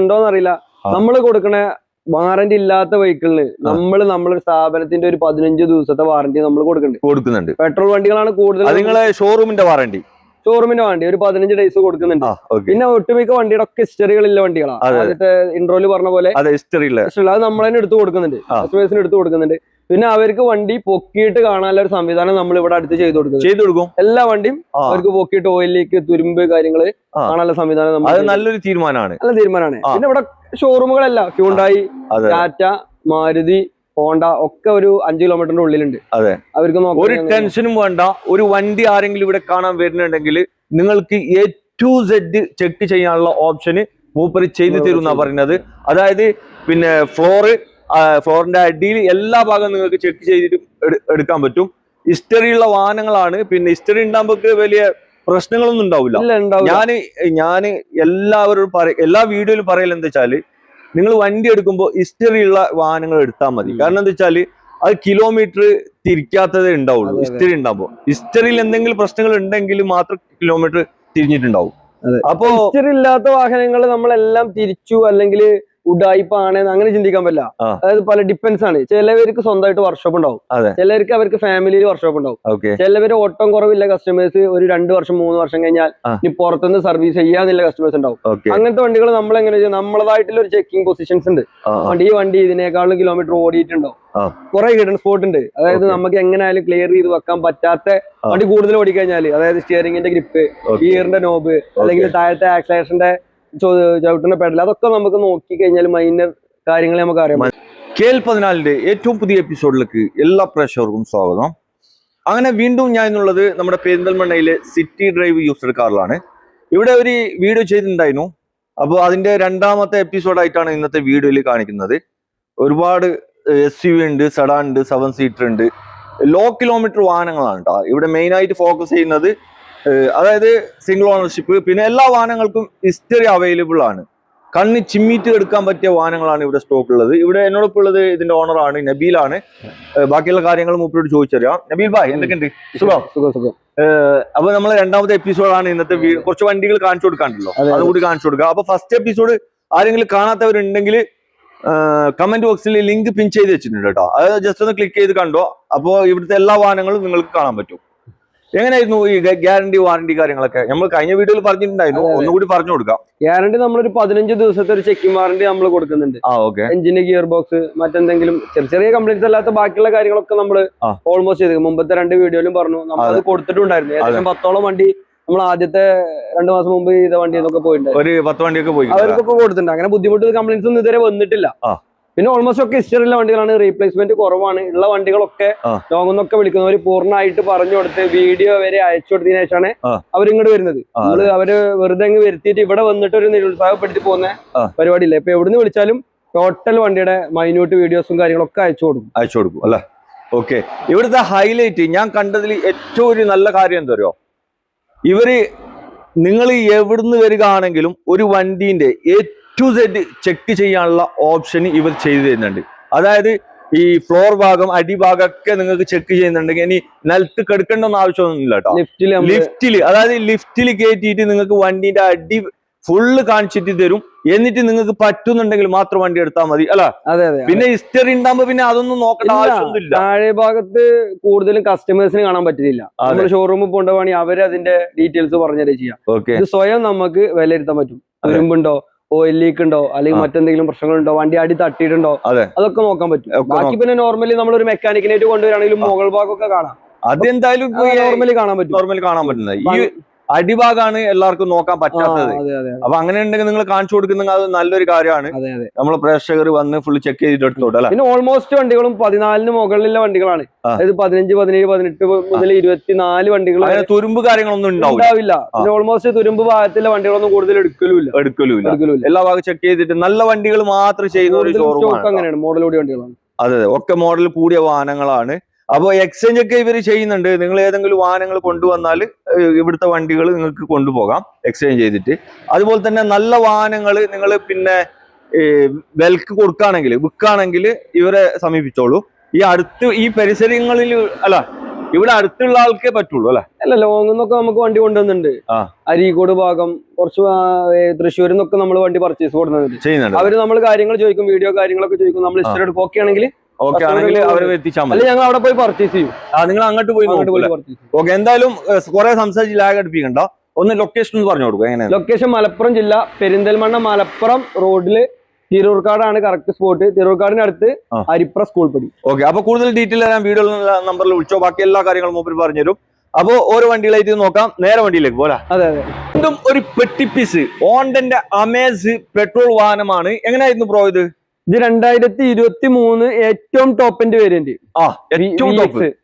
ഉണ്ടോന്ന് അറിയില്ല. നമ്മൾ കൊടുക്കണ വാറന്റി ഇല്ലാത്ത വെഹിക്കിളിന് നമ്മൾ നമ്മുടെ സ്ഥാപനത്തിന്റെ ഒരു പതിനഞ്ച് ദിവസത്തെ വാറന്റി നമ്മൾ കൊടുക്കുന്നുണ്ട് കൊടുക്കുന്നുണ്ട്. പെട്രോൾ വണ്ടികളാണ് കൂടുതൽ നിങ്ങളെ ഷോറൂമിന്റെ വാറന്റി ഷോറൂമിന്റെ വണ്ടി ഒരു പതിനഞ്ച് ഡേയ്സ് കൊടുക്കുന്നുണ്ട്. പിന്നെ ഒട്ടുമിക്ക വണ്ടിയുടെ ഒക്കെ ഹിസ്റ്ററികളുള്ള വണ്ടികളാണ്. ആദ്യത്തെ ഇൻട്രോയിൽ പറഞ്ഞ പോലെ അതെ നമ്മൾ തന്നെ എടുത്ത് കൊടുക്കുന്നുണ്ട്. കസ്റ്റമേഴ്സിന് എടുത്ത് കൊടുക്കുന്നുണ്ട്. പിന്നെ അവർക്ക് വണ്ടി പൊക്കിയിട്ട് കാണാനുള്ള ഒരു സംവിധാനം നമ്മൾ ഇവിടെ അടുത്ത് ചെയ്തു കൊടുക്കുന്നത്. ചെയ്തു കൊടുക്കും. എല്ലാ വണ്ടിയും അവർക്ക് പൊക്കിയിട്ട് ഓയിലേക്ക് തുരുമ്പ് കാര്യങ്ങൾ കാണാനുള്ള സംവിധാനം നമ്മൾ നല്ലൊരു തീരുമാനമാണ്. നല്ല തീരുമാനമാണ്. പിന്നെ ഇവിടെ ഷോറൂമുകളല്ല ഹ്യൂണ്ടായി ടാറ്റ മാരുതി ഹോണ്ട ഒക്കെ ഒരു അഞ്ച് കിലോമീറ്ററിന്റെ ഉള്ളിലുണ്ട്. അതെ. അവർക്ക് ഒരു ടെൻഷനും വേണ്ട. ഒരു വണ്ടി ആരെങ്കിലും ഇവിടെ കാണാൻ വരുന്നുണ്ടെങ്കിൽ നിങ്ങൾക്ക് എ ടു സെഡ് ചെക്ക് ചെയ്യാനുള്ള ഓപ്ഷന് മൂപ്പര് ചെയ്തു തരും എന്നാ പറയുന്നത്. അതായത് പിന്നെ ഫ്ലോറ് ഫ്ലോറിന്റെ അടിയിൽ എല്ലാ ഭാഗവും നിങ്ങൾക്ക് ചെക്ക് ചെയ്തിട്ട് എടുക്കാൻ പറ്റും. ഹിസ്റ്ററി ഉള്ള വാഹനങ്ങളാണ്. പിന്നെ ഹിസ്റ്ററി ഉണ്ടാകുമ്പോൾ വലിയ പ്രശ്നങ്ങളൊന്നും ഉണ്ടാവില്ല. ഞാൻ ഞാൻ എല്ലാവരോടും പറ എല്ലാ വീഡിയോയിലും പറയൽ എന്താ വെച്ചാൽ നിങ്ങൾ വണ്ടി എടുക്കുമ്പോൾ ഹിസ്റ്ററി ഉള്ള വാഹനങ്ങൾ എടുത്താൽ മതി. കാരണം എന്താ വെച്ചാൽ അത് കിലോമീറ്റർ തിരിക്കാത്തതേ ഉണ്ടാവുള്ളൂ. ഹിസ്റ്ററി ഉണ്ടാകുമ്പോൾ ഹിസ്റ്ററിയിൽ എന്തെങ്കിലും പ്രശ്നങ്ങൾ ഉണ്ടെങ്കിൽ മാത്രം കിലോമീറ്റർ തിരിഞ്ഞിട്ടുണ്ടാവും. അപ്പോ ഹിസ്റ്ററി ഇല്ലാത്ത വാഹനങ്ങൾ നമ്മളെല്ലാം തിരിച്ചു അല്ലെങ്കിൽ ഉഡായിപ്പാണ് അങ്ങനെ ചിന്തിക്കാൻ പറ്റില്ല. അതായത് പല ഡിപ്പെൻസ് ആണ്. ചിലവർക്ക് സ്വന്തമായിട്ട് വർക്ക്ഷോപ്പ് ഉണ്ടാവും. ചിലവർക്ക് ചിലർക്ക് അവർക്ക് ഫാമിലിയിൽ വർക്ക്ഷോപ്പ് ഉണ്ടാവും. ചിലവർ ഓട്ടം കുറവില്ല കസ്റ്റമേഴ്സ് ഒരു രണ്ട് വർഷം മൂന്ന് വർഷം കഴിഞ്ഞാൽ. ഇനി പുറത്തുനിന്ന് സർവീസ് ചെയ്യാന്നുള്ള കസ്റ്റമേഴ്സ് ഉണ്ടാവും. അങ്ങനത്തെ വണ്ടികൾ നമ്മൾ എങ്ങനെ നമ്മളതായിട്ടുള്ള ഒരു ചെക്കിംഗ് പൊസിഷൻസ് ഉണ്ട്. വണ്ടി ഈ വണ്ടി ഇതിനേക്കാളും കിലോമീറ്റർ ഓടിയിട്ടുണ്ടോ. കുറെ ഹിഡൻ സ്പോട്ട് ഉണ്ട്. അതായത് നമുക്ക് എങ്ങനെയായാലും ക്ലിയർ ചെയ്ത് വെക്കാൻ പറ്റാത്ത വണ്ടി കൂടുതൽ ഓടിക്കഴിഞ്ഞാൽ അതായത് സ്റ്റിയറിംഗിന്റെ ഗ്രിപ്പ് ഗിയറിന്റെ നോബ് അല്ലെങ്കിൽ താഴത്തെ ആക്സലേഷന്റെ ചവിട്ടുന്ന പെടൽ അതൊക്കെ നമുക്ക് നോക്കി കഴിഞ്ഞാൽ മൈനർ കാര്യങ്ങളെ നമുക്ക് അറിയാം കെ എൽ പതിനാലിന്റെ ഏറ്റവും പുതിയ എപ്പിസോഡിലേക്ക് എല്ലാ പ്രേക്ഷകർക്കും സ്വാഗതം. അങ്ങനെ വീണ്ടും ഞാൻ എന്നുള്ളത് നമ്മുടെ പെരിന്തൽമണ്ണയിലെ സിറ്റി ഡ്രൈവ് യൂസർ കാറിലാണ്. ഇവിടെ ഒരു വീഡിയോ ചെയ്തിട്ടുണ്ടായിരുന്നു. അപ്പോൾ അതിന്റെ രണ്ടാമത്തെ എപ്പിസോഡായിട്ടാണ് ഇന്നത്തെ വീഡിയോയിൽ കാണിക്കുന്നത്. ഒരുപാട് എസ് യു ഉണ്ട് സഡാൻ ഉണ്ട് സെവൻ സീറ്റർ ഉണ്ട്. ലോ കിലോമീറ്റർ വാഹനങ്ങളാണ് കേട്ടോ ഇവിടെ മെയിനായിട്ട് ഫോക്കസ് ചെയ്യുന്നത് അതായത് സിംഗിൾ ഓണർഷിപ്പ് പിന്നെ എല്ലാ വാഹനങ്ങൾക്കും ഹിസ്റ്ററി അവൈലബിൾ ആണ്. കണ്ണ് ചിമ്മിറ്റ് എടുക്കാൻ പറ്റിയ വാഹനങ്ങളാണ് ഇവിടെ സ്റ്റോക്ക് ഉള്ളത്. ഇവിടെ എന്നോടൊപ്പം ഉള്ളത് ഇതിന്റെ ഓണറാണ് നബീലാണ് ബാക്കിയുള്ള കാര്യങ്ങൾ മൂപ്പരോട് ചോദിച്ചറിയാം. നബീൽ ഭായ് എന്തൊക്കെയുണ്ട്? സുഖം? സുഖം സുഖം അപ്പൊ നമ്മൾ രണ്ടാമത്തെ എപ്പിസോഡാണ് ഇന്നത്തെ കുറച്ച് വണ്ടികൾ കാണിച്ചു കൊടുക്കാണ്ടല്ലോ അതെ, അതെ. അതുകൂടി കാണിച്ചു കൊടുക്കുക അപ്പൊ ഫസ്റ്റ് എപ്പിസോഡ് ആരെങ്കിലും കാണാത്തവരുണ്ടെങ്കിൽ കമന്റ് ബോക്സിൽ ലിങ്ക് പിൻ ചെയ്ത് വെച്ചിട്ടുണ്ട് കേട്ടോ. അത് ജസ്റ്റ് ഒന്ന് ക്ലിക്ക് ചെയ്ത് കണ്ടോ. അപ്പോൾ ഇവിടുത്തെ എല്ലാ വാഹനങ്ങളും നിങ്ങൾക്ക് കാണാൻ പറ്റും. എങ്ങനെയായിരുന്നു ഈ ഗ്യാരണ്ടി വാറണ്ടി കാര്യങ്ങളൊക്കെ? നമ്മൾ കഴിഞ്ഞ വീഡിയോയിൽ പറഞ്ഞിട്ടുണ്ടായിരുന്നു. ഒന്നുകൂടി പറഞ്ഞു കൊടുക്കാം. ഗ്യാരണ്ടി നമ്മളൊരു പതിനഞ്ച് ദിവസത്തെ ഒരു ചെക്കിംഗ് വാറണ്ടി നമ്മൾ കൊടുക്കുന്നുണ്ട്. ആ ഓക്കെ എഞ്ചിന് ഗിയർ ബോക്സ് മറ്റെന്തെങ്കിലും ചെറിയ ചെറിയ കംപ്ലൈൻസ് അല്ലാത്ത ബാക്കിയുള്ള കാര്യങ്ങളൊക്കെ നമ്മൾ ഓൾമോസ്റ്റ് ചെയ്തു. മുമ്പത്തെ രണ്ട് വീഡിയോയിലും പറഞ്ഞു. നമ്മൾ അത്. കൊടുത്തിട്ടുണ്ടായിരുന്നു. ഏകദേശം പത്തോളം വണ്ടി നമ്മൾ ആദ്യത്തെ രണ്ടു മാസം മുമ്പ് ചെയ്ത വണ്ടി പോയിട്ടുണ്ട് ഒരു പത്ത് വണ്ടിയൊക്കെ പോയി അവർക്കൊക്കെ കൊടുത്തിട്ടുണ്ട്. അങ്ങനെ ബുദ്ധിമുട്ട് കംപ്ലൈൻസ് ഒന്നും ഇതുവരെ വന്നിട്ടില്ല. പിന്നെ ഓൾമോസ്റ്റ് ഒക്കെ ഹിസ്റ്ററിയുള്ള വണ്ടികളാണ്. റീപ്ലേസ്മെന്റ് കുറവാണ്. ഉള്ള വണ്ടികളൊക്കെ. ലോങ്ങെന്നൊക്കെ വിളിക്കുന്നവർ പൂർണമായിട്ട് പറഞ്ഞു കൊടുത്ത് വീഡിയോ വരെ അയച്ചു കൊടുത്തതിനു ശേഷമാണ്. അവരിങ്ങോട്ട് വരുന്നത്. നമ്മൾ അവർ വെറുതെ അങ്ങ് വരുത്തിയിട്ട് ഇവിടെ വന്നിട്ട് ഒരു നിരുത്സാഹപ്പെടുത്തി പോകുന്ന. പരിപാടിയില്ല. ഇപ്പൊ എവിടുന്ന് വിളിച്ചാലും ടോട്ടൽ വണ്ടിയുടെ മൈന്യൂട്ട് വീഡിയോസും കാര്യങ്ങളൊക്കെ അയച്ചു കൊടുക്കും. അയച്ചു കൊടുക്കും അല്ലെ? ഓക്കെ ഇവിടുത്തെ ഹൈലൈറ്റ് ഞാൻ കണ്ടതിൽ ഏറ്റവും ഒരു നല്ല കാര്യം എന്താ പറയുക ഇവർ നിങ്ങൾ എവിടുന്ന് വരികയാണെങ്കിലും ഒരു വണ്ടീന്റെ എ ടു സെഡ് ചെക്ക് ചെയ്യാനുള്ള ഓപ്ഷൻ ഇവർ ചെയ്തു തരുന്നുണ്ട്. അതായത് ഈ ഫ്ലോർ ഭാഗം അടിഭാഗം ഒക്കെ നിങ്ങൾക്ക് ചെക്ക് ചെയ്യുന്നുണ്ടെങ്കിൽ ഇനി നിലത്ത് കെടുക്കേണ്ടെന്ന് ആവശ്യമൊന്നുമില്ല കേട്ടോ ലിഫ്റ്റിൽ ലിഫ്റ്റിൽ അതായത് ലിഫ്റ്റിൽ കയറ്റിയിട്ട് നിങ്ങൾക്ക് വണ്ടിന്റെ അടി ഫുള്ള് കാണിച്ചിട്ട് തരും. എന്നിട്ട് നിങ്ങൾക്ക് പറ്റുന്നുണ്ടെങ്കിൽ മാത്രം വണ്ടി എടുത്താൽ മതി അല്ല? അതെ അതെ പിന്നെ ഹിസ്റ്ററി ഉണ്ടാകുമ്പോ പിന്നെ അതൊന്നും നോക്കേണ്ട ആവശ്യമൊന്നുമില്ല. താഴെ ഭാഗത്ത് കൂടുതലും കസ്റ്റമേഴ്സിന് കാണാൻ പറ്റുന്നില്ല. നമ്മൾ ഷോറൂമിൽ പോകേണ്ടവാണെങ്കിൽ അവർ അതിന്റെ ഡീറ്റെയിൽസ് പറഞ്ഞുതരേ ചെയ്യാം. സ്വയം നമുക്ക് വിലയിരുത്താൻ പറ്റും. തുരുമ്പുണ്ടോ? ഓയിൽ ലീക്ക് ഉണ്ടോ? അല്ലെങ്കിൽ മറ്റെന്തെങ്കിലും പ്രശ്നങ്ങളുണ്ടോ? വണ്ടി അടി തട്ടിയിട്ടുണ്ടോ? അതൊക്കെ നോക്കാൻ പറ്റും. ബാക്കി പിന്നെ നോർമലി നമ്മൾ ഒരു മെക്കാനിക്കിനായിട്ട് കൊണ്ടുവരാണെങ്കിലും മുകൾ ഭാഗമൊക്കെ കാണാം. അതെന്തായാലും നോർമലി കാണാൻ പറ്റും. നോർമലി കാണാൻ പറ്റുന്നത്. ഈ അടിഭാഗമാണ് എല്ലാവർക്കും നോക്കാൻ പറ്റാത്തത്. അപ്പൊ അങ്ങനെ ഉണ്ടെങ്കിൽ നിങ്ങൾ കാണിച്ചു കൊടുക്കുന്നെങ്കിൽ അത് നല്ലൊരു കാര്യമാണ്. അതെ പ്രേക്ഷകർ വന്ന് ഫുള്ള് ചെക്ക് ചെയ്തിട്ട് എടുത്തോട്ടെ പിന്നെ ഓൾമോസ്റ്റ് വണ്ടികളും പതിനാലിന് മുകളിലുള്ള വണ്ടികളാണ്. അതായത് പതിനഞ്ച് പതിനേഴ് പതിനെട്ട് മുതൽ ഇരുപത്തിനാല് വണ്ടികൾ തുരുമ്പ് കാര്യങ്ങളൊന്നും ഉണ്ടാവില്ല. പിന്നെ ഓൾമോസ്റ്റ് തുരുമ്പ് ഭാഗത്തിലെ വണ്ടികളൊന്നും കൂടുതൽ എടുക്കലുമില്ല. എടുക്കലുമില്ല. എടുക്കലുമില്ല. എല്ലാ ഭാഗം ചെക്ക് ചെയ്തിട്ട് നല്ല വണ്ടികൾ മാത്രം ചെയ്യുന്ന ഒരു ഷോറൂം അങ്ങനെയാണ്. മോഡൽ കൂടിയ വണ്ടികളാണ്. അതെ അതെ. ഒക്കെ മോഡൽ കൂടിയ വാഹനങ്ങളാണ്. അപ്പോൾ എക്സ്ചേഞ്ച് ഒക്കെ ഇവർ ചെയ്യുന്നുണ്ട്. നിങ്ങൾ ഏതെങ്കിലും വാഹനങ്ങൾ കൊണ്ടുവന്നാൽ ഇവിടുത്തെ വണ്ടികൾ നിങ്ങൾക്ക് കൊണ്ടുപോകാം എക്സ്ചേഞ്ച് ചെയ്തിട്ട്. അതുപോലെ തന്നെ നല്ല വാഹനങ്ങൾ നിങ്ങൾ പിന്നെ വെൽക്ക് കൊടുക്കുകയാണെങ്കിൽ വിൽക്കുകയാണെങ്കിൽ ഇവരെ സമീപിച്ചോളൂ. ഈ അടുത്ത് ഈ പരിസരങ്ങളിൽ അല്ല ഇവിടെ അടുത്തുള്ള ആൾക്കേ പറ്റുള്ളൂ അല്ലെ? അല്ല ലോങ് നിന്നൊക്കെ നമുക്ക് വണ്ടി കൊണ്ടുവന്നുണ്ട്. അരീക്കോട് ഭാഗം കുറച്ച് തൃശ്ശൂരിൽ നിന്നൊക്കെ നമ്മൾ വണ്ടി പർച്ചേസ് കൊടുക്കുന്നുണ്ട്. അവർ നമ്മൾ കാര്യങ്ങൾ ചോദിക്കും വീഡിയോ കാര്യങ്ങളൊക്കെ ചോദിക്കും. നമ്മൾ ഇഷ്ടം എടുക്കും. ഓക്കെ ആണെങ്കിൽ ഓക്കെ ആണെങ്കിൽ അവരെ എത്തിച്ചാൽ മതി. ഞങ്ങൾ അവിടെ പോയി പർച്ചേസ് ചെയ്യും. ആ നിങ്ങൾ അങ്ങോട്ട് പോയി ഓക്കെ എന്തായാലും കുറെ സംസാരിച്ച് ലാഗ് അടുപ്പിക്കണ്ട. ഒന്ന് ലൊക്കേഷൻ ഒന്ന് പറഞ്ഞു കൊടുക്കുക എങ്ങനെ ലൊക്കേഷൻ മലപ്പുറം ജില്ല പെരിന്തൽമണ്ണ മലപ്പുറം റോഡിൽ തിരൂർക്കാടാണ് കറക്റ്റ് സ്പോട്ട് തിരൂർക്കാടിന്റെ അടുത്ത്. അരിപ്ര സ്കൂൾ പടി. ഓക്കെ അപ്പൊ കൂടുതൽ ഡീറ്റെയിൽ ഞാൻ വീഡിയോ നമ്പറിൽ വിളിച്ചോ ബാക്കി എല്ലാ കാര്യങ്ങളും മൂപ്പർ പറഞ്ഞുതരും. അപ്പോ ഓരോ വണ്ടികളായിട്ട് നോക്കാം നേരെ വണ്ടിയിലേക്ക് പോലാ അതെ അതെ. ഇതും ഒരു പെട്ടിപ്പീസ് ഓണ്ടന്റെ അമേസ് പെട്രോൾ വാഹനമാണ്. എങ്ങനെയായിരുന്നു പ്രോ ഇത്? ഇത് രണ്ടായിരത്തി ഇരുപത്തി മൂന്ന് ഏറ്റവും ടോപ്പിന്റെ വേരിയന്റ്.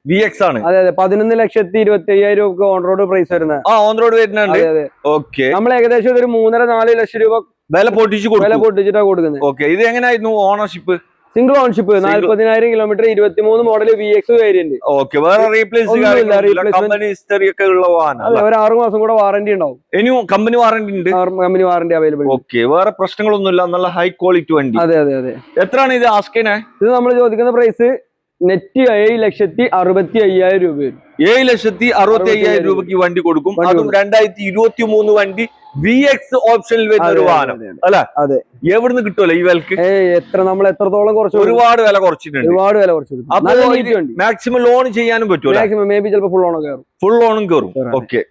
വി എക്സ് ആണ്. അതെ അതെ. പതിനൊന്ന് ലക്ഷത്തി ഇരുപത്തി അയ്യായിരം രൂപ ഓൺ റോഡ് പ്രൈസ് വരുന്നത് ഓൺ റോഡ് വരുന്നുണ്ട് നമ്മൾ ഏകദേശം ഒരു മൂന്നര നാല് ലക്ഷം രൂപ വില പൊട്ടിച്ച് വില പൊട്ടിച്ചിട്ടാണ് പൊട്ടിച്ചിട്ടാ കൊടുക്കുന്നത് ഓക്കെ ഇത് എങ്ങനെയായിരുന്നു ഓണർഷിപ്പ് സിംഗിൾ ഓൺഷിപ്പ് നാല്പതിനായിരം കിലോമീറ്റർ ഇരുപത്തി മൂന്ന് model V X variant okay വേറെ റീപ്ലേസ് ഒന്നുമില്ല, replacement. ഒക്കെ ഉള്ള വാഹനം ഒരു ആറു മാസം കൂടെ വാറന്റി ഉണ്ടാവും. ഇനി കമ്പനി വാറന്റി ഉണ്ട്? കമ്പനി വാറന്റി അവൈലബിൾ ഓക്കെ വേറെ പ്രശ്നങ്ങളൊന്നുമില്ല നല്ല ഹൈ ക്വാളിറ്റി വണ്ടി. അതെ അതെ അതെ. എത്രയാണ് ഇത് ആസ്കിനെ ഇത് നമ്മൾ ചോദിക്കുന്ന പ്രൈസ് നെറ്റ് ഏഴ് ലക്ഷത്തി അറുപത്തി അയ്യായിരം രൂപ ഏഴ് ലക്ഷത്തി അറുപത്തി അയ്യായിരം രൂപയ്ക്ക് വണ്ടി കൊടുക്കും. അതും രണ്ടായിരത്തി ഇരുപത്തി മൂന്ന് വണ്ടി വി എക്സ് ഓപ്ഷനിൽ വരുന്ന ഒരു വാഹനം. അല്ലെ? അതെ. എവിടുന്ന് കിട്ടുമല്ലോ ഈ വിലക്ക്? എത്ര നമ്മൾ എത്രത്തോളം കുറച്ച്? ഒരുപാട് വില കുറച്ചിട്ടുണ്ട്. ഒരുപാട് വില കുറച്ചിട്ടുണ്ട്. മാക്സിമം ലോൺ ചെയ്യാനും പറ്റുമല്ലോ മാക്സിമം മേ ബി ചിലപ്പോൾ ഫുൾ കയറും. ഫുൾ ലോണും കയറും. ഓക്കെ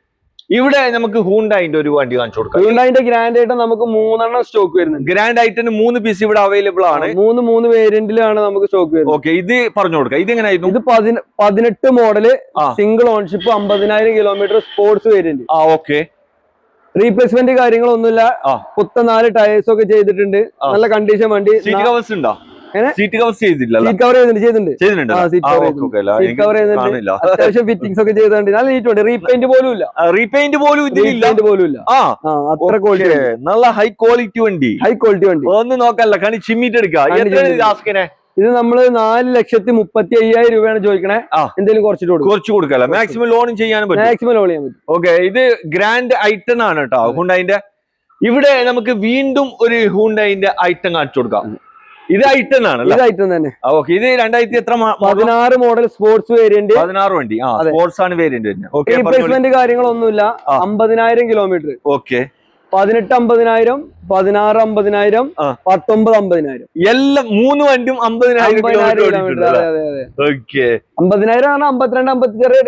ഇവിടെ നമുക്ക് ഹൂണ്ടായിന്റെ ഒരു വണ്ടി കാണിച്ചു കൊടുക്കാം. ഹൂണ്ടായിന്റെ ഗ്രാൻഡ് ആയിട്ട് നമുക്ക് മൂന്നെണ്ണം സ്റ്റോക്ക് വരുന്നുണ്ട്. ഗ്രാൻഡ് ഐറ്റം മൂന്ന് പീസ് ഇവിടെ അവൈലബിൾ ആണ്. മൂന്ന് മൂന്ന് വേരിയന്റിലാണ് നമുക്ക് സ്റ്റോക്ക് വരുന്നത്. ഓക്കെ ഇത് പറഞ്ഞു കൊടുക്കാം. ഇത് എങ്ങനെയായിരുന്നു? ഇത് പതിന- പതിനെട്ട് മോഡൽ സിംഗിൾ ഓൺഷിപ്പ് അമ്പതിനായിരം കിലോമീറ്റർ സ്പോർട്സ് വേരിയന്റ് ആ ഓക്കെ റീപ്ലേസ്മെന്റ് കാര്യങ്ങളൊന്നുമില്ല. പുത്ത നാല് ടയേഴ്സ് ഒക്കെ ചെയ്തിട്ടുണ്ട്. നല്ല കണ്ടീഷൻ വണ്ടി. സീറ്റ് കവേഴ്സ് ഉണ്ടോ? സീറ്റ് കവർ ചെയ്തിട്ടുണ്ട്. അത്യാവശ്യം ഫിറ്റിംഗ്സ് ഒക്കെ ചെയ്തിട്ടുണ്ട്. നല്ല നീറ്റ് ഉണ്ട്. റീപെയിന്റ് പോലും ഇല്ല. റീപെയിന്റ് പോലും ഇതിലില്ല. പോലും ഇല്ല. അത്ര ക്വാളിറ്റി നല്ല ഹൈ ക്വാളിറ്റി വണ്ടി. ഹൈ ക്വാളിറ്റി വണ്ടി. ഒന്ന് നോക്കല്ല കണി ചിമ്മിട്ട് എടുക്കുക ഇത് നമ്മൾ നാല് ലക്ഷത്തി മുപ്പത്തി അയ്യായിരം രൂപയാണ് ചോദിക്കണേ. എന്തെങ്കിലും കുറച്ചിട്ട് കൊടുക്കും. കുറച്ച് കൊടുക്കല്ല? മാക്സിമം ലോൺ ചെയ്യാനും പറ്റും. മാക്സിമം ലോൺ ചെയ്യാൻ പറ്റും. ഓക്കെ ഇത് ഗ്രാൻഡ് ഐറ്റം ആണ് കേട്ടോ ഹുണ്ടായിന്റെ ഇവിടെ നമുക്ക് വീണ്ടും ഒരു ഹുണ്ടായിന്റെ ഐറ്റം കാണിച്ചു കൊടുക്കാം. ഇത് ഐറ്റം ആണ് ഇത് ഐറ്റം തന്നെ. ഓക്കെ ഇത് രണ്ടായിരത്തി എത്ര? പതിനാറ് മോഡൽ സ്പോർട്സ് വേരിയന്റ് പതിനാറ് വണ്ടി. ആ സ്പോർട്സ് ആണ് വേരിയന്റ് റീപ്ലേസ്മെന്റ് കാര്യങ്ങളൊന്നുമില്ല. അമ്പതിനായിരം കിലോമീറ്റർ ഓക്കെ പതിനെട്ട് അമ്പതിനായിരം പതിനാറ് അമ്പതിനായിരം. പത്തൊമ്പത് അമ്പതിനായിരം എല്ലാം മൂന്ന് വണ്ടിയും അമ്പതിനായിരം അമ്പതിനായിരം ആണ് അമ്പത്തിരണ്ട് അമ്പത്തി ചെറിയ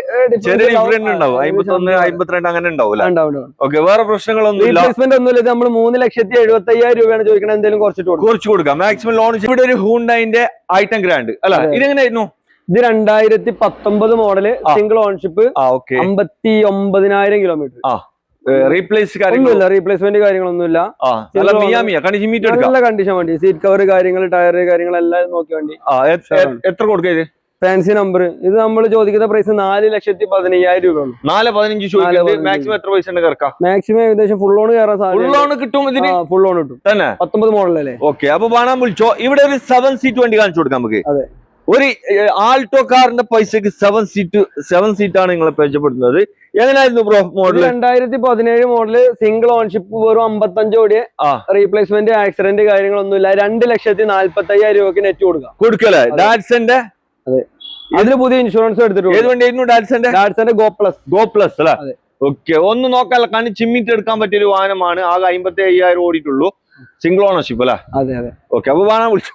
ചെറിയ ഡിഫറന്റ് ഉണ്ടാവും. അമ്പത്തൊന്ന് അമ്പത്തിരണ്ട് അങ്ങനെ ഉണ്ടാവും ഓക്കെ വേറെ പ്രശ്നങ്ങളൊന്നും ഒന്നുമില്ല. ഇത് നമ്മൾ മൂന്ന് ലക്ഷത്തി എഴുപത്തി അയ്യായിരം രൂപയാണ് ചോദിക്കണത്. എന്തെങ്കിലും കുറച്ചിട്ട് കുറച്ച് കൊടുക്കാം. മാക്സിമം ലോൺ ഇവിടെ ഒരു ഹൂണ്ടായിന്റെ ഐറ്റം ഗ്രാൻഡ് അല്ല? ഇതെങ്ങനെ ഇതെങ്ങനെയായിരുന്നു ഇത് രണ്ടായിരത്തി പത്തൊമ്പത് മോഡൽ. സിംഗിൾ ഓൺഷിപ്പ് അമ്പത്തി ഒമ്പതിനായിരം കിലോമീറ്റർ റീപ്ലേസ് കാര്യങ്ങൾ ഒന്നുമില്ല റീപ്ലേസ്മെന്റ് കാര്യങ്ങളൊന്നുമില്ല. നല്ല മിയാമിയ. കണി ചിമ്മിട്ട് എടുക്കാം. നല്ല കണ്ടീഷൻ വണ്ടി. സീറ്റ് കവർ കാര്യങ്ങൾ ടയർ കാര്യങ്ങളെല്ലാം നോക്കിയ വണ്ടി. എത്ര കൊടുക്കുക ഫാൻസി നമ്പർ ഇത് നമ്മൾ ചോദിക്കുന്ന പ്രൈസ് നാല് ലക്ഷത്തി പതിനയ്യായിരം രൂപ നാല് പതിനഞ്ച്. മാക്സിമം എത്ര പൈസ മാക്സിമം ഏകദേശം ഫുൾ ഓൺ കയറാൻ ഫുൾ ലോൺ കിട്ടും ഇതിന്? ഫുൾ ഓൺ കിട്ടും. തന്നെ? പത്തൊമ്പത് മോഡലല്ലേ ഓക്കെ അപ്പൊ വേണം വിളിച്ചോ. ഇവിടെ ഒരു സെവൻ സീറ്റ് വണ്ടി കാണിച്ചു കൊടുക്കാം നമുക്ക്. അതെ. ഒരു ആൾട്ടോ കാറിന്റെ പൈസക്ക് സെവൻ സീറ്റ് സെവൻ സീറ്റാണ് നിങ്ങളെ പരിചയപ്പെടുന്നത് എങ്ങനെയായിരുന്നു ബ്രോ മോഡൽ രണ്ടായിരത്തി പതിനേഴ് മോഡൽ സിംഗിൾ ഓൺഷിപ്പ് വെറും അമ്പത്തഞ്ച് കോടിയെ ആ. റീപ്ലേസ്മെന്റ് ആക്സിഡന്റ് കാര്യങ്ങളൊന്നുമില്ല. രണ്ട് ലക്ഷത്തി നാല്പത്തി അയ്യായിരം രൂപയ്ക്ക് നെറ്റ് കൊടുക്കാം. കൊടുക്കല്ലേ? അതെ. ഡാറ്റ്സന്റെ അതിന് പുതിയ ഇൻഷുറൻസ് ഏത് എടുത്തിട്ടുണ്ട് വണ്ടിയായിരുന്നു ഡാറ്റ്സന്റെ ഡാറ്റ്സന്റെ ഗോ പ്ലസ് ഗോ പ്ലസ് അല്ലേ. ഓക്കെ ഒന്ന് നോക്കാല്ല കണി ചിമ്മിട്ട് എടുക്കാൻ പറ്റിയ ഒരു വാഹനമാണ്. ആകെ അമ്പത്തി അയ്യായിരം ഓടിയിട്ടുള്ളൂ. സിംഗിൾ ഓണർഷിപ്പ് അല്ലേ? അതെ അതെ. ഓക്കെ അപ്പൊ വാഹനം വിളിച്ചു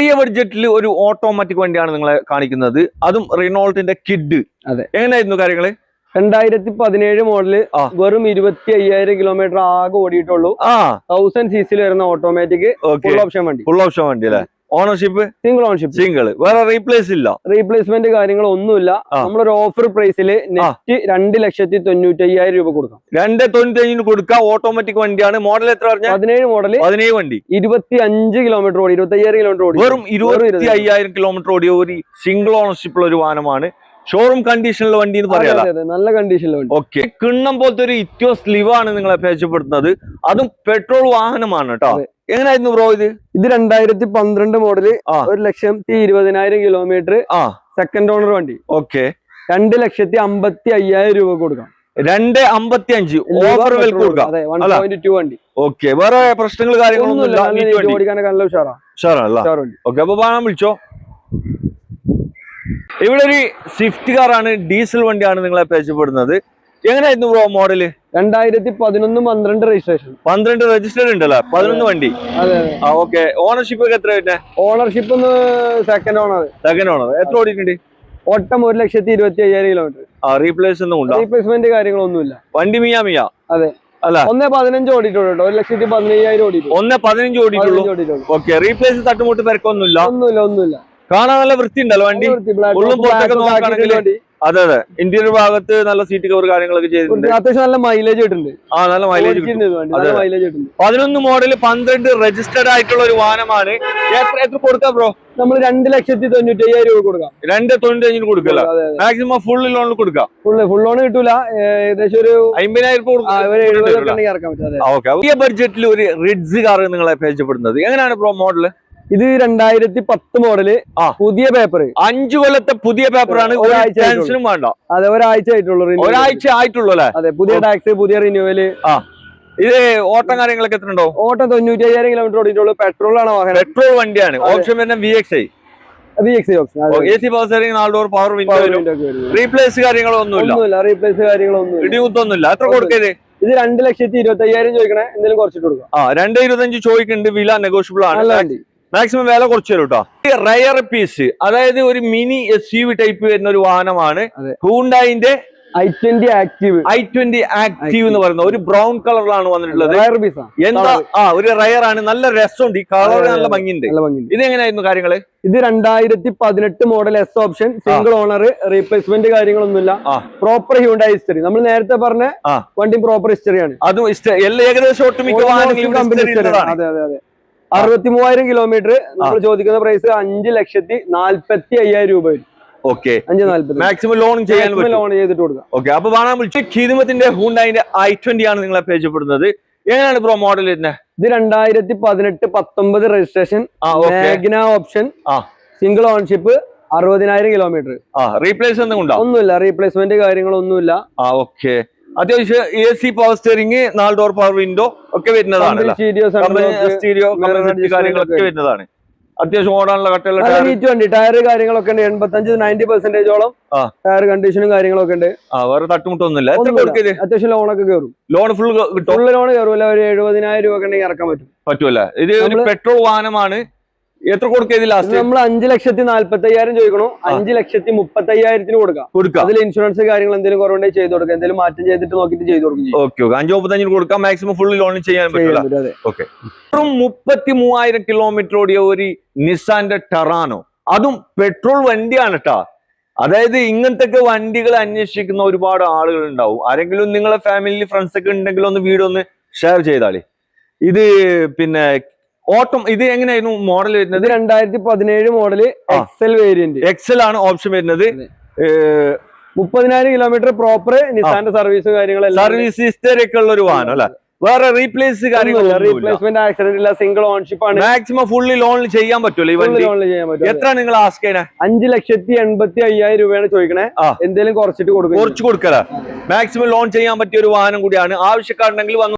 ചെറിയ ബഡ്ജറ്റിൽ ഒരു ഓട്ടോമാറ്റിക് വണ്ടിയാണ് നിങ്ങളെ കാണിക്കുന്നത്. അതും റിനോൾട്ടിന്റെ കിഡ്. അതെ. എങ്ങനെയായിരുന്നു കാര്യങ്ങൾ? രണ്ടായിരത്തി പതിനേഴ് മോഡൽ. വെറും ഇരുപത്തി അയ്യായിരം കിലോമീറ്റർ ആകെ ഓടിയിട്ടുള്ളൂ. തൗസൻഡ് സി സിയിൽ വരുന്ന ഓട്ടോമാറ്റിക് ഫുൾ ഓപ്ഷൻ വണ്ടി. ഫുൾ ഓപ്ഷൻ വണ്ടി അല്ലെ? ഓണർഷിപ്പ് സിംഗിൾ ഓണർഷിപ്പ് സിംഗിൾ വേറെ റീപ്ലേസ് ഇല്ല. റീപ്ലേസ്മെന്റ് കാര്യങ്ങളൊന്നുമില്ല. നമ്മളൊരു ഓഫർ പ്രൈസിൽ നെറ്റ് രണ്ട് ലക്ഷത്തി തൊണ്ണൂറ്റി അയ്യായിരം രൂപ കൊടുക്കാം. രണ്ട് തൊണ്ണൂറ്റി അഞ്ചിന് കൊടുക്കാം ഓട്ടോമാറ്റിക് വണ്ടിയാണ്. മോഡൽ എത്ര പറഞ്ഞ? പതിനേഴ് മോഡൽ പതിനേഴ് വണ്ടി. ഇരുപത്തി അഞ്ച് കിലോമീറ്റർ ഓടി ഇരുപത്തി അയ്യായിരം കിലോമീറ്റർ ഓടി. വെറും ഇരുപത്തി അയ്യായിരം കിലോമീറ്റർ ഓടിയ ഒരു സിംഗിൾ ഓണർഷിപ്പ് ഉള്ള ഒരു വാഹനമാണ്. ഷോറൂം കണ്ടീഷനിലുള്ള വണ്ടി എന്ന് പറയാം. നല്ല കണ്ടീഷനിലെ വണ്ടി. ഓക്കെ കിണ്ണം പോലത്തെ ഒരു ഇറ്റോസ് സ്ലിവ് ആണ് നിങ്ങളെ പരിചയപ്പെടുത്തുന്നത്. അതും പെട്രോൾ വാഹനമാണ് കേട്ടോ. എങ്ങനെയായിരുന്നു ബ്രോ ഇത്? ഇത് രണ്ടായിരത്തി പന്ത്രണ്ട് മോഡൽ. ഒരു ലക്ഷത്തി ഇരുപതിനായിരം കിലോമീറ്റർ ആ. സെക്കൻഡ് ഓണർ വണ്ടി. ഓക്കെ രണ്ട് ലക്ഷത്തി അമ്പത്തി അയ്യായിരം രൂപ കൊടുക്കാം. രണ്ട് അമ്പത്തി അഞ്ച് ഓഫർ വില കൊടുക്കാം. വണ്ടി. ഓക്കെ വേറെ പ്രശ്നങ്ങൾ കാര്യങ്ങളൊന്നും ഓടിക്കാനൊക്കെ ഓക്കെ അപ്പൊ വിളിച്ചോ. ഇവിടെ ഒരു സ്വിഫ്റ്റ് കാറാണ് ഡീസൽ വണ്ടിയാണ് നിങ്ങളെ പരിചയപ്പെടുന്നത്. എങ്ങനെയായിരുന്നു ബ്രോ മോഡൽ രണ്ടായിരത്തി പതിനൊന്ന് പന്ത്രണ്ട് രജിസ്ട്രേഷൻ പന്ത്രണ്ട് രജിസ്റ്റേർഡ് ഉണ്ടല്ലോ. പതിനൊന്ന് വണ്ടി. ഓക്കെ ഓണർഷിപ്പ് ഒക്കെ എത്ര വരുന്നത് ownership second owner second owner എത്ര ഓടിയിട്ടുണ്ട്? ഓട്ടം ഒരു ലക്ഷത്തി ഇരുപത്തി അയ്യായിരം കിലോമീറ്റർ ആ റീപ്ലേസ് ഒന്നും ഉണ്ടോ? റീപ്ലേസ്മെന്റ് കാര്യങ്ങളൊന്നുമില്ല. വണ്ടി മിയാ മിയാ? അതെ. അല്ല. ഒന്നേ പതിനഞ്ച് ഓടിയിട്ടുള്ളൂ ഒരു ലക്ഷത്തി പതിനയ്യായിരം ഓടിയിട്ടുള്ളൂ. ഒന്ന് പതിനഞ്ച് ഓടിയിട്ടുള്ളൂ? ഓക്കെ റീപ്ലേസ് തട്ടുമുട്ട് പെരക്കൊന്നുമില്ല ഒന്നുമില്ല ഒന്നുമില്ല. കാണാൻ നല്ല വൃത്തി. ഉണ്ടല്ലോ വണ്ടി ഉള്ളും പുറത്തൊക്കെ നോക്കുകയാണെങ്കിൽ വണ്ടി. അതെ അതെ. ഇന്റീരിയർ ഭാഗത്ത് നല്ല സീറ്റ് കവർ കാര്യങ്ങളൊക്കെ ചെയ്തിട്ടുണ്ട്. അത്യാവശ്യം നല്ല മൈലേജ് കിട്ടുന്നുണ്ട് ആ നല്ല മൈലേജ്. മൈലേജ് പതിനൊന്ന് മോഡൽ പന്ത്രണ്ട് രജിസ്റ്റർഡ് ആയിട്ടുള്ള ഒരു വാഹനമാണ്. എത്ര എത്ര കൊടുക്കാം ബ്രോ നമ്മൾ രണ്ട് ലക്ഷത്തി തൊണ്ണൂറ്റി അയ്യായിരം രൂപ കൊടുക്കാം. രണ്ട് തൊണ്ണൂറ്റി അഞ്ചിന് കൊടുക്കല്ല മാക്സിമം ഫുൾ ലോണിൽ കൊടുക്കാം. ഫുൾ ഫുൾ ലോൺ കിട്ടൂല. ഏകദേശം ഒരു അമ്പതിനായിരം രൂപ ഇറക്കാൻ പറ്റും ബഡ്ജറ്റിൽ ഒരു റിഡ്സ് കാർ നിങ്ങളെ പരിചയപ്പെടുന്നത്. എങ്ങനെയാണ് ബ്രോ മോഡൽ ഇത് രണ്ടായിരത്തി പത്ത് മോഡൽ ആ. പുതിയ പേപ്പർ അഞ്ചു കൊല്ലത്തെ പുതിയ പേപ്പറാണ് ഒരു ഒരാഴ്ച വേണ്ട. അതെ ഒരാഴ്ച ആയിട്ടുള്ളൂ. ഒരാഴ്ച ആയിട്ടുള്ളൂ അല്ലേ അതെ പുതിയ ടാക്സ് പുതിയ റിന്യൂവൽ ഇത് ഓട്ടം കാര്യങ്ങളൊക്കെ എത്ര ഉണ്ടോ ഓട്ടം തൊണ്ണൂറ്റി അയ്യായിരം കിലോമീറ്റർ ഓടിയിട്ടുള്ളൂ. പെട്രോൾ ആണ് വാഹനം. പെട്രോൾ വണ്ടിയാണ്. ഓപ്ഷൻ വരുന്ന വി എക്സ് ഐ റീപ്ലേസ് കാര്യങ്ങളൊന്നുമില്ല. റീപ്ലേസ് കാര്യങ്ങളൊന്നുമില്ല. ഇടികുത്തൊന്നുമില്ല എത്ര കൊടുക്കരുത് ഇത് രണ്ട് ലക്ഷത്തി ഇരുപത്തി അയ്യായിരം ചോദിക്കണേ. എന്തെങ്കിലും കുറച്ചിട്ട് കൊടുക്കാം. ആ രണ്ട് ഇരുപത്തഞ്ച് ചോദിക്കുന്നുണ്ട്. വില നെഗോഷ്യബിൾ ആണ്. മാക്സിമം വില കുറച്ച് തരും കേട്ടോ റയർ പീസ് അതായത് ഒരു mini S U V type വരുന്ന ഒരു വാഹനമാണ്. ഹൂണ്ടായിന്റെ i twenty active i twenty active എന്ന് പറയുന്ന ഒരു ബ്രൗൺ കളറിലാണ് വന്നിട്ടുള്ളത്. റയർ പീസാ എന്താ? ആ ഒരു റയർ ആണ്. നല്ല രസമുണ്ട്. ഈ കളർ നല്ല. ഭംഗിയുണ്ട്. ഇത് എങ്ങനെയായിരുന്നു കാര്യങ്ങൾ? ഇത് രണ്ടായിരത്തി പതിനെട്ട് model S option single owner replacement കാര്യങ്ങളൊന്നുമില്ല. പ്രോപ്പർ ഹ്യൂണ്ടായി ഹിസ്റ്ററി നമ്മൾ നേരത്തെ പറഞ്ഞ വണ്ടി പ്രോപ്പർ ഹിസ്റ്ററിയാണ് അതും ഏകദേശം ഒട്ടുമിക്ക കമ്പനി അതെ അതെ അതെ. അറുപത്തി മൂവായിരം കിലോമീറ്റർ നമ്മൾ ചോദിക്കുന്ന പ്രൈസ് അഞ്ച് ലക്ഷത്തി നാല്പത്തി അയ്യായിരം രൂപ വരും. ഓക്കെ അഞ്ച് നാല്പത്. മാക്സിമം ലോൺ ചെയ്യാൻ ലോൺ ചെയ്തിട്ട് കൊടുക്കാം. ഓക്കെ അപ്പൊ വേണം വിളിച്ച് ഖീതുമത്തിന്റെ ഹൂണ്ടായിന്റെ ഐ ട്വന്റി ആണ് നിങ്ങളെ പരിചയപ്പെടുന്നത് എങ്ങനെയാണ് ബ്രോ മോഡൽ വരുന്നത്? ഇത് രണ്ടായിരത്തി പതിനെട്ട് പത്തൊമ്പത് registration Magna option. Single ownership അറുപതിനായിരം കിലോമീറ്റർ റീപ്ലേസ് ഒന്നും ഉണ്ടോ ഒന്നുമില്ല. റീപ്ലേസ്മെന്റ് കാര്യങ്ങളൊന്നുമില്ല. ആ ഓക്കെ അത്യാവശ്യം എ സി പവർ സ്റ്റിയറിംഗ് നാല് ഡോർ പവർ വിൻഡോ ഒക്കെ വരുന്നതാണ് സ്റ്റീരിയോ കാര്യങ്ങളൊക്കെ വരുന്നതാണ്. അത്യാവശ്യം ഓടാനുള്ള കട്ടയുള്ള ടയർ കാര്യങ്ങളൊക്കെ ഉണ്ട്. എൺപത്തഞ്ച് നയന്റി പെർസെന്റേജോളം. ടയർ കണ്ടീഷനും കാര്യങ്ങളൊക്കെ ഉണ്ട്. വേറെ തട്ടുമുട്ടൊന്നുമില്ല. എത്ര ലോൺ ഒക്കെ അത്യാവശ്യം ലോണൊക്കെ കയറും loan full full full loan കയറൂല ഒരു എഴുപതിനായിരം രൂപ ഒക്കെ ഉണ്ടെങ്കിൽ ഇറക്കാൻ പറ്റും. പറ്റൂല ഇത് ഒരു പെട്രോൾ വാഹനമാണ്. എത്ര കൊടുക്കത് ലാസ്റ്റ് നമ്മൾ അഞ്ച് ലക്ഷത്തി നാല്പത്തി അയ്യായിരം ചോദിക്കണു അഞ്ച് ലക്ഷത്തി മുപ്പത്തി അയ്യായിരത്തിന് കൊടുക്കാം. കൊടുക്കാം. അതിൽ ഇൻഷുറൻസ് കാര്യങ്ങൾ എന്തെങ്കിലും കുറവുണ്ടെങ്കിൽ ചെയ്ത് കൊടുക്കാം. എന്തെങ്കിലും മാറ്റം ചെയ്തിട്ട് നോക്കിയിട്ട് ചെയ്ത് കൊടുക്കും. ഓക്കെ ഓക്കെ അഞ്ചു മുപ്പത്തഞ്ചിന് കൊടുക്കാം. മാക്സിമം ഫുൾ ലോൺ ചെയ്യാൻ പറ്റില്ല ഓക്കെ വെറും മുപ്പത്തി മൂവായിരം കിലോമീറ്റർ ഓടിയ ഒരു നിസാന്റെ ടെറാനോ അതും പെട്രോൾ വണ്ടിയാണ് ട്ടാ. അതായത് ഇങ്ങനത്തെ വണ്ടികൾ അന്വേഷിക്കുന്ന ഒരുപാട് ആളുകൾ ഉണ്ടാവും. ആരെങ്കിലും നിങ്ങളെ ഫാമിലി ഫ്രണ്ട്സ് ഒക്കെ ഉണ്ടെങ്കിൽ ഒന്ന് വീഡിയോ ഒന്ന് ഷെയർ ചെയ്താളി ഇത് പിന്നെ ഓട്ടം ഇത് എങ്ങനെയായിരുന്നു മോഡൽ വരുന്നത്? രണ്ടായിരത്തി പതിനേഴ് മോഡൽ എക്സൽ വേരിയന്റ് എക്സൽ ആണ് ഓപ്ഷൻ വരുന്നത്. മുപ്പതിനായിരം കിലോമീറ്റർ പ്രോപ്പർ നിസാന്റെ സർവീസ് കാര്യങ്ങളെല്ലാം സർവീസ് ഹിസ്റ്ററി ഒക്കെ ഉള്ള ഒരു വാഹനം അല്ലെ? വേറെ റീപ്ലേസ് കാര്യങ്ങളില്ല റീപ്ലേസ്മെന്റ് ആക്സിഡന്റ് ഇല്ല. സിംഗിൾ ഓൺഷിപ്പ് ആണ്. മാക്സിമം ഫുള്ളി ലോൺ ചെയ്യാൻ പറ്റുമല്ലോ ഈ വണ്ടി? ലോണിൽ ചെയ്യാൻ പറ്റും എത്ര നിങ്ങൾ ആസ്ക് ചെയ്യണേ? അഞ്ച് ലക്ഷത്തി എൺപത്തി അയ്യായിരം രൂപയാണ് ചോദിക്കണേ. എന്തെങ്കിലും കുറച്ചിട്ട് കൊടുക്കും. കുറച്ച് കൊടുക്കല. മാക്സിമം ലോൺ ചെയ്യാൻ പറ്റിയ ഒരു വാഹനം കൂടിയാണ്. ആവശ്യക്കാരുണ്ടെങ്കിൽ വന്ന്